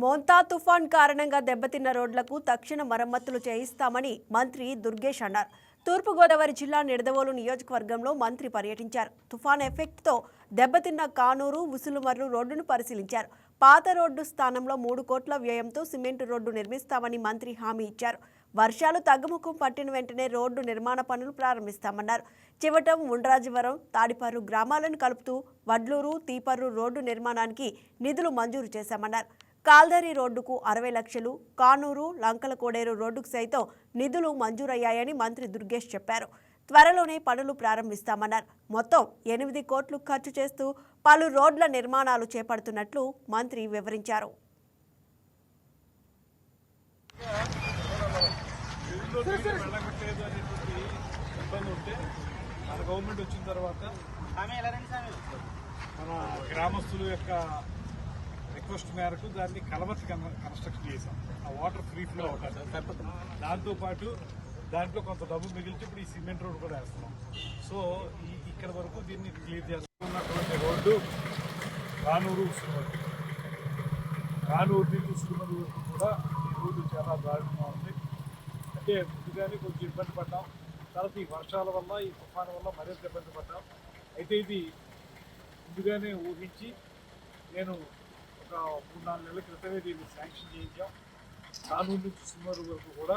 మోంతా తుఫాన్ కారణంగా దెబ్బతిన్న రోడ్లకు తక్షణ మరమ్మతులు చేయిస్తామని మంత్రి దుర్గేష్ అన్నారు. తూర్పుగోదావరి జిల్లా నిడదవోలు నియోజకవర్గంలో మంత్రి పర్యటించారు. తుఫాన్ ఎఫెక్ట్తో దెబ్బతిన్న కానూరు ఉసులుమర్రు రోడ్డును పరిశీలించారు. పాత రోడ్డు స్థానంలో మూడు కోట్ల వ్యయంతో సిమెంట్ రోడ్డు నిర్మిస్తామని మంత్రి హామీ ఇచ్చారు. వర్షాలు తగ్గుముఖం పట్టిన వెంటనే రోడ్డు నిర్మాణ పనులు ప్రారంభిస్తామన్నారు. చివటం ఉండ్రాజవరం తాడిపర్రు గ్రామాలను కలుపుతూ వడ్లూరు తీపర్రు రోడ్డు నిర్మాణానికి నిధులు మంజూరు చేశామన్నారు. కాల్దరి రోడ్డుకు అరవై లక్షలు కానూరు లంకల కోడేరు రోడ్డుకు సైతం నిధులు మంజూరయ్యాయని మంత్రి దుర్గేష్ చెప్పారు. త్వరలోనే పనులు ప్రారంభిస్తామన్నారు. మొత్తం ఎనిమిది కోట్లు ఖర్చు చేస్తూ పలు రోడ్ల నిర్మాణాలు చేపడుతున్నట్లు మంత్రి వివరించారు. ఇబ్బంది ఉంటే మన గవర్నమెంట్ వచ్చిన తర్వాత మన గ్రామస్తుల యొక్క రిక్వెస్ట్ మేరకు దాన్ని కలవతి కన్స్ట్రక్షన్ చేశాం. ఆ వాటర్ ఫ్రీ ఫ్లో అవుతుంది దాంతో పాటు దాంట్లో కొంత డబ్బు మిగిలిచి ఇప్పుడు ఈ సిమెంట్ రోడ్ కూడా వేస్తున్నాం. సో ఈ ఇక్కడ వరకు దీన్ని క్లియర్ చేస్తున్నటువంటి రోడ్డు కానూరు ఉస్మాన్ కానూరు నుంచి ఉస్మాన్ వరకు కూడా ఈ రోడ్డు చాలా దారుణంగా ఉంది. అంటే ముందుగానే కొంచెం ఇబ్బంది పడ్డాం. తర్వాత ఈ వర్షాల వల్ల ఈ తుఫాను వల్ల మరింత ఇబ్బంది పడ్డాం. అయితే ఇది ముందుగానే ఊహించి నేను ఒక మూడు నాలుగు నెలల క్రితమే దీన్ని శాంక్షన్ చేయించాం. కానూరు నుంచి సుమారు వరకు కూడా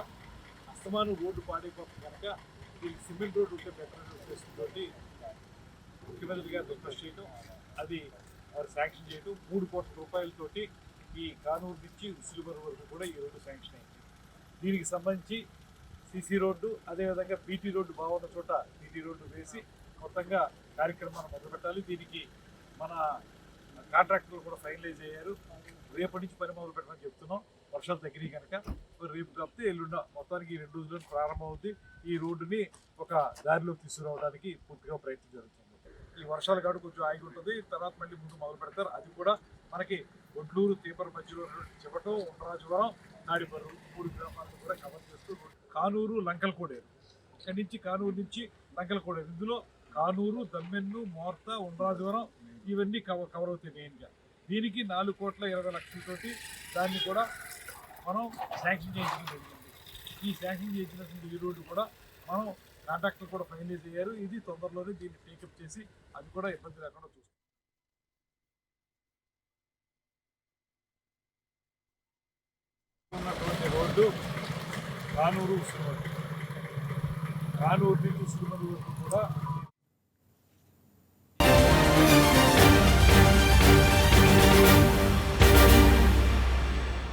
అస్తమాను రోడ్డు పాడైపోతుంది కనుక దీనికి సిమెంట్ రోడ్డు ఉంటే బెటర్ ఉద్దేశంతో ముఖ్యమంత్రి గారు రిక్వెస్ట్ చేయడం అది వారు శాంక్షన్ చేయడం మూడు కోట్ల రూపాయలతోటి ఈ కానూరు నుంచి ఉసిలిమరు వరకు కూడా ఈ రోడ్డు శాంక్షన్ అయింది. దీనికి సంబంధించి సిసి రోడ్డు అదేవిధంగా బీటీ రోడ్డు బాగున్న చోట బీటీ రోడ్డు వేసి మొత్తంగా కార్యక్రమాన్ని మొదలుపెట్టాలి. దీనికి మన కాంట్రాక్టర్లు కూడా ఫైనలైజ్ అయ్యారు. రేపటి నుంచి పని మొదలు పెట్టమని చెప్తున్నాం. వర్షాలు తగ్గినాయి కనుక రేపు కాకపోతే ఎల్లుండ మొత్తానికి ఈ రెండు రోజుల్లో ప్రారంభం అవుతుంది ఈ రోడ్డుని ఒక దారిలోకి తీసుకురావడానికి పూర్తిగా ప్రయత్నం జరుగుతుంది. ఈ వర్షాలు కాడు కొంచెం ఆగి ఉంటుంది. తర్వాత మళ్ళీ ముందు మొదలు పెడతారు. అది కూడా మనకి ఒడ్లూరు తీపర మధ్యలో చివటం ఉండరాజవరం నాడిపర్రు మూడు గ్రామాలను కూడా కవర్ చేస్తూ కానూరు లంకలకోడేరు. ఇక్కడి నుంచి కానూరు నుంచి లంకలకోడేరు. ఇందులో కానూరు దమ్మెన్ను మోర్త ఉండరాజవరం ఇవన్నీ కవర్ కవర్ అవుతాయి మెయిన్గా దీనికి నాలుగు కోట్ల ఇరవై లక్షలతోటి దాన్ని కూడా మనం శాంక్షన్ చేయించడం జరిగింది. ఈ శాంక్షన్ చేయించినటువంటి ఈ రోడ్డు కూడా మనం కాంట్రాక్టర్ కూడా ఫైనలైజ్ అయ్యారు. ఇది తొందరలోనే దీన్ని టేకప్ చేసి అది కూడా ఇబ్బంది లేకుండా చూస్తాం. ఉన్నటువంటి రోడ్డు కానూరు ఉస్మాన్ కానూరు నుంచి ఉస్మాన్ వరకు కూడా